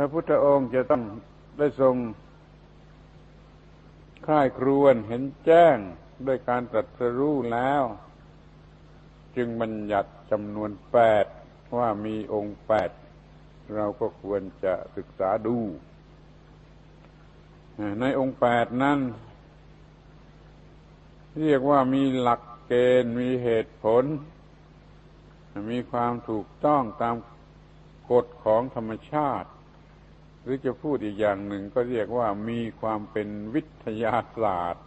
พระพุทธองค์จะต้องได้ทรงค่ายครวนเห็นแจ้งด้วยการตรัสรู้แล้ว จึงบัญญัติจำนวนแปดว่ามีองค์แปดเราก็ควรจะศึกษาดู ในองค์แปดนั้นเรียกว่ามีหลักเกณฑ์มีเหตุผล มีความถูกต้องตามกฎของธรรมชาติ รือจะพูดอีกอย่างหนึ่งก็เรียกว่ามีความเป็นวิทยาศาสตร์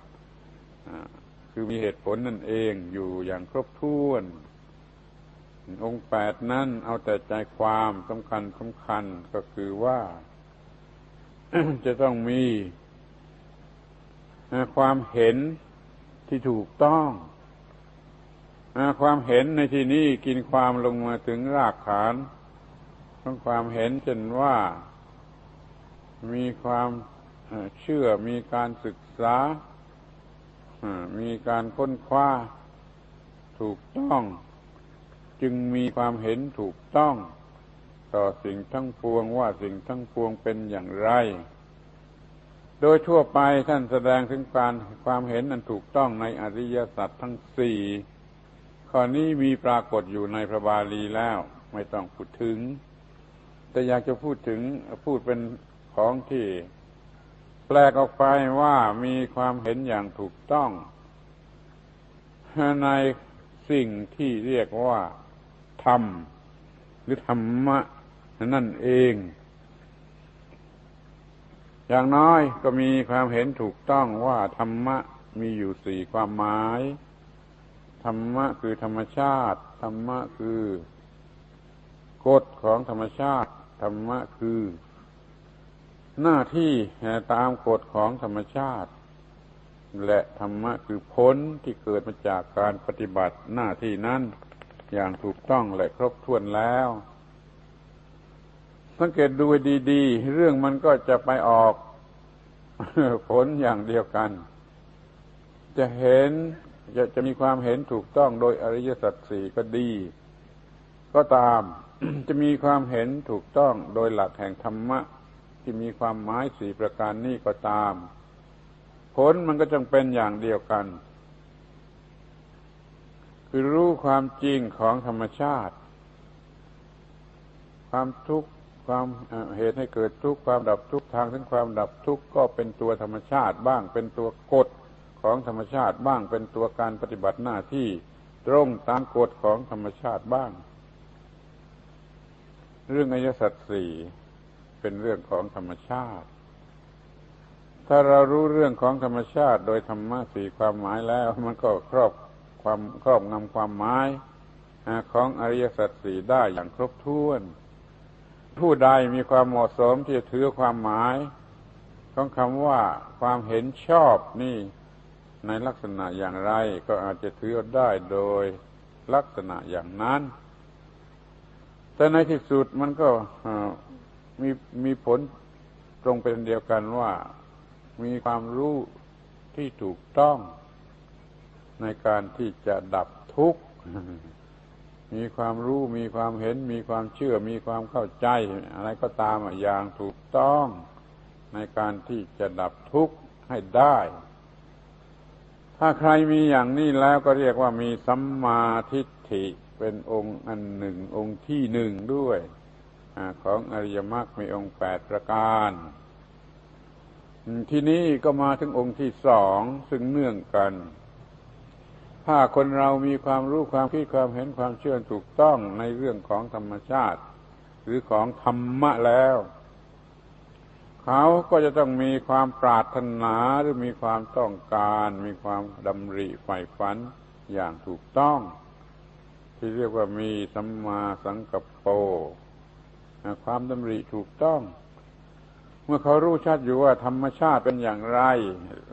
คือมีเหตุผลนั่นเองอยู่อย่างครบถ้วน องค์แปดนั้นเอาแต่ใจความสำคัญสำคัญก็คือว่า จะต้องมีความเห็นที่ถูกต้องความเห็นในที่นี้กินความลงมาถึงรากฐานของความเห็นเช่นว่า มีความเชื่อมีการศึกษา มีการค้นคว้าถูกต้อง จึงมีความเห็นถูกต้อง ต่อสิ่งทั้งปวงว่าสิ่งทั้งปวงเป็นอย่างไร โดยทั่วไปท่านแสดงถึงการความเห็นอันถูกต้องในอริยสัจทั้งสี่ข้อนี้มีปรากฏอยู่ในพระบาลีแล้ว ไม่ต้องพูดถึง แต่อยากจะพูดถึงพูดเป็น ของที่แปลกออกไปว่ามีความเห็นอย่างถูกต้อง ในสิ่งที่เรียกว่าธรรม หรือธรรมะนั่นเอง อย่างน้อยก็มีความเห็นถูกต้องว่าธรรมะมีอยู่สี่ความหมาย ธรรมะคือธรรมชาติ ธรรมะคือกฎของธรรมชาติ ธรรมะคือ หน้าที่ตามกฎของธรรมชาติ และธรรมะคือผลที่เกิดมาจากการปฏิบัติหน้าที่นั้นอย่างถูกต้องและครบถ้วนแล้ว สังเกตดูดีๆ เรื่องมันก็จะไปออกผลอย่างเดียวกัน จะเห็นจะจะมีความเห็นถูกต้องโดยอริยสัจสี่ก็ดี ก็ตามจะมีความเห็นถูกต้องโดยหลักแห่งธรรมะ ที่มีความหมายสี่ประการนี้ก็ตาม ผลมันก็จงเป็นอย่างเดียวกัน คือรู้ความจริงของธรรมชาติ ความทุกข์ความเหตุให้เกิดทุกข์ความดับทุกข์ทางถึงความดับทุกข์ก็เป็นตัวธรรมชาติบ้างเป็นตัวกฎของธรรมชาติบ้างเป็นตัวการปฏิบัติหน้าที่ตรงตามกฎของธรรมชาติบ้าง เรื่องอายสัตสี่ เป็นเรื่องของธรรมชาติ ถ้าเรารู้เรื่องของธรรมชาติ โดยธรรมะสี่ความหมายแล้ว มันก็ครอบความครอบงำความหมายของอริยสัจสี่ได้อย่างครบถ้วน ผู้ใดมีความเหมาะสมที่จะถือความหมายของคำว่าความเห็นชอบนี่ในลักษณะอย่างไรก็อาจจะถือได้โดยลักษณะอย่างนั้น แต่ในที่สุดมันก็ มีมีผลตรงเป็นเดียวกันว่า มีความรู้ที่ถูกต้อง ในการที่จะดับทุกข์ มีความรู้ มีความเห็น มีความเชื่อ มีความเข้าใจ อะไรก็ตามอย่างถูกต้อง ในการที่จะดับทุกข์ให้ได้ ถ้าใครมีอย่างนี้แล้วก็เรียกว่ามีสัมมาทิฏฐิเป็นองค์อันหนึ่ง องค์ที่หนึ่งด้วย ของอริยมรรคมีองค์แปดประการ ที่นี้ก็มาถึงองค์ที่สองซึ่งเนื่องกัน ถ้าคนเรามีความรู้ความคิดความเห็นความเชื่อถูกต้องในเรื่องของธรรมชาติ หรือของธรรมะแล้ว เขาก็จะต้องมีความปรารถนาหรือมีความต้องการ มีความดำริใฝ่ฝันอย่างถูกต้อง ที่เรียกว่ามีสัมมาสังกัปโป ความดำริถูกต้อง เมื่อเขารู้ชัดอยู่ว่าธรรมชาติเป็นอย่างไร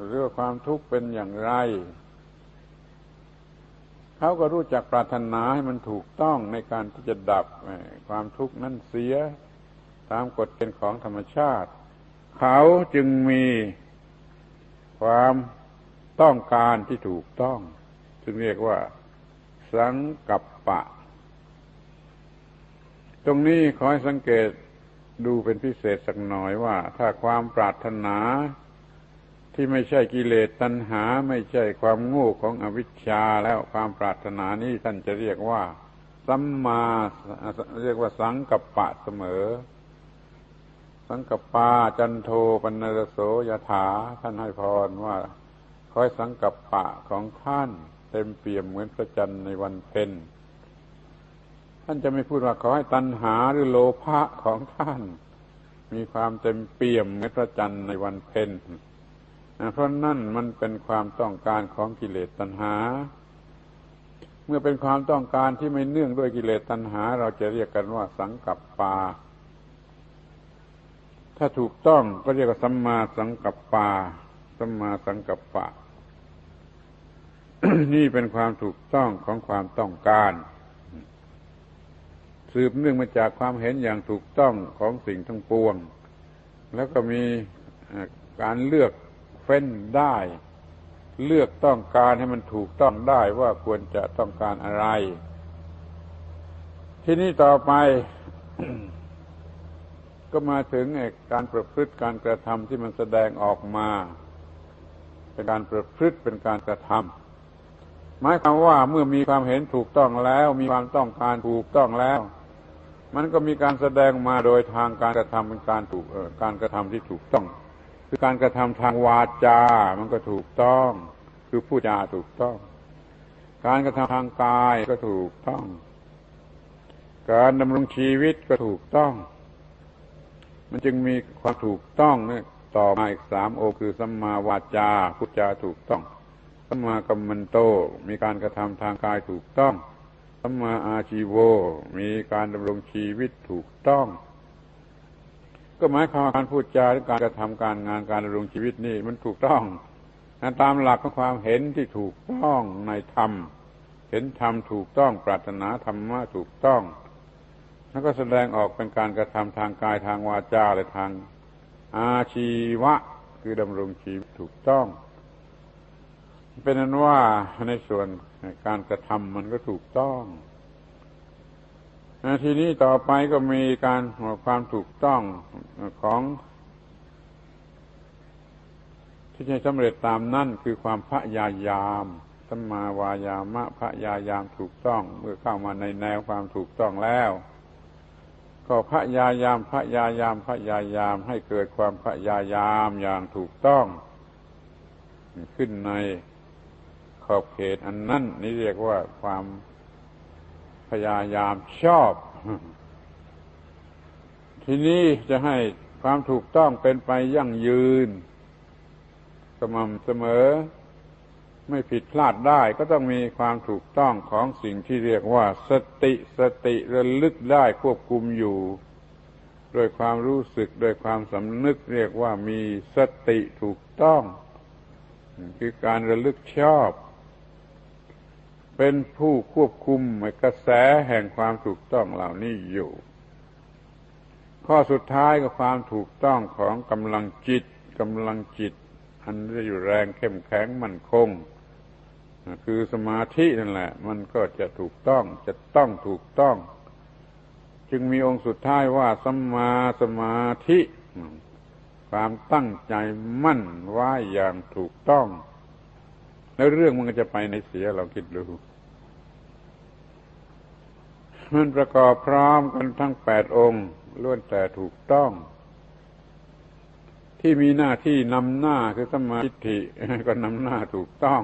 หรือความทุกข์เป็นอย่างไร เขาก็รู้จักปรารถนาให้มันถูกต้องในการที่จะดับความทุกข์นั้นเสีย ตามกฎเกณฑ์ของธรรมชาติ เขาจึงมีความต้องการที่ถูกต้องซึ่งเรียกว่า สังกัปปะ ตรงนี้ขอให้สังเกตดูเป็นพิเศษสักหน่อยว่า ถ้าความปรารถนาที่ไม่ใช่กิเลสตัณหา ไม่ใช่ความโง่ของอวิชชาแล้วความปรารถนานี้ท่านจะเรียกว่าสัมมาเรียกว่าสังกัปปะเสมอ สังกัปปาจันโทปันรโสยถาท่านให้พรว่าคอยสังกัปปะของท่าน เต็มเปี่ยมเหมือนพระจันทร์ในวันเพ็ญ ท่านจะไม่พูดว่าขอให้ตัณหาหรือโลภะของท่าน มีความเต็มเปี่ยมเหมือนพระจันทร์ในวันเพ็ญเพราะนั่นมันเป็นความต้องการของกิเลสตัณหา เมื่อเป็นความต้องการที่ไม่เนื่องด้วยกิเลสตัณหา เราจะเรียกกันว่าสังกัปปา ถ้าถูกต้องก็เรียกว่าสัมมาสังกัปปา สัมมาสังกัปปะ นี่เป็นความถูกต้องของความต้องการ สืบเนื่องมาจากความเห็นอย่างถูกต้องของสิ่งทั้งปวง แล้วก็มีการเลือกเฟ้นได้ เลือกต้องการให้มันถูกต้องได้ว่าควรจะต้องการอะไร ที่นี้ต่อไป ก็มาถึงการประพฤติการกระทำที่มันแสดงออกมา เป็นการประพฤติเป็นการกระทำหมายความว่าเมื่อมีความเห็นถูกต้องแล้ว มีความต้องการถูกต้องแล้ว มันก็มีการแสดงมาโดยทางการกระทำเป็นการถูกการกระทำที่ถูกต้อง คือการกระทำทางวาจา มันก็ถูกต้อง คือพูดจาถูกต้อง การกระทำทางกายก็ถูกต้อง การดำรงชีวิตก็ถูกต้อง มันจึงมีความถูกต้องเนี่ยต่อมาอีกสามโอคือสัมมาวาจาพูดจาถูกต้องสัมมากัมมันโตมีการกระทำทางกายถูกต้อง สัมมาอาชีโวมีการดำรงชีวิตถูกต้อง ก็หมายความการพูดจาการกระทำการงานการดำรงชีวิตนี่มันถูกต้องตามหลักของความเห็นที่ถูกต้องในธรรม เห็นธรรมถูกต้องปรารถนาธรรมะถูกต้อง แล้วก็แสดงออกเป็นการกระทำทางกายทางวาจาและทางอาชีวะ คือดำรงชีวิตถูกต้อง เป็นนั้นว่าในส่วนการกระทำมันก็ถูกต้องทีนี้ต่อไปก็มีการความถูกต้องของที่จะสำเร็จตามนั่นคือความพยายามสัมมาวายามะพยายามถูกต้อง เมื่อเข้ามาในแนวความถูกต้องแล้ว ก็พยายามพยายามพยายามให้เกิดความพยายามอย่างถูกต้อง ขึ้นใน ขอบเขตอันนั้นนี่เรียกว่าความพยายามชอบ ทีนี้จะให้ความถูกต้องเป็นไปยั่งยืน สม่ำเสมอ ไม่ผิดพลาดได้ก็ต้องมีความถูกต้องของสิ่งที่เรียกว่า สติสติระลึกได้ควบคุมอยู่โดยความรู้สึกโดยความสำนึกเรียกว่ามีสติถูกต้อง คือการระลึกชอบ เป็นผู้ควบคุมกระแสแห่งความถูกต้องเหล่านี้อยู่ ข้อสุดท้ายก็ความถูกต้องของกำลังจิตกำลังจิต อันจะอยู่แรงเข้มแข็งมั่นคง คือสมาธินั่นแหละ มันก็จะถูกต้องจะต้องถูกต้อง จึงมีองค์สุดท้ายว่าสัมมาสมาธิ ความตั้งใจมั่นไว้อย่างถูกต้อง แล้วเรื่องมันก็จะไปในเสียเราคิดดูมันประกอบพร้อมกันทั้งแปดองค์ล้วนแต่ถูกต้อง ที่มีหน้าที่นำหน้าคือสมาธิก็นำหน้าถูกต้อง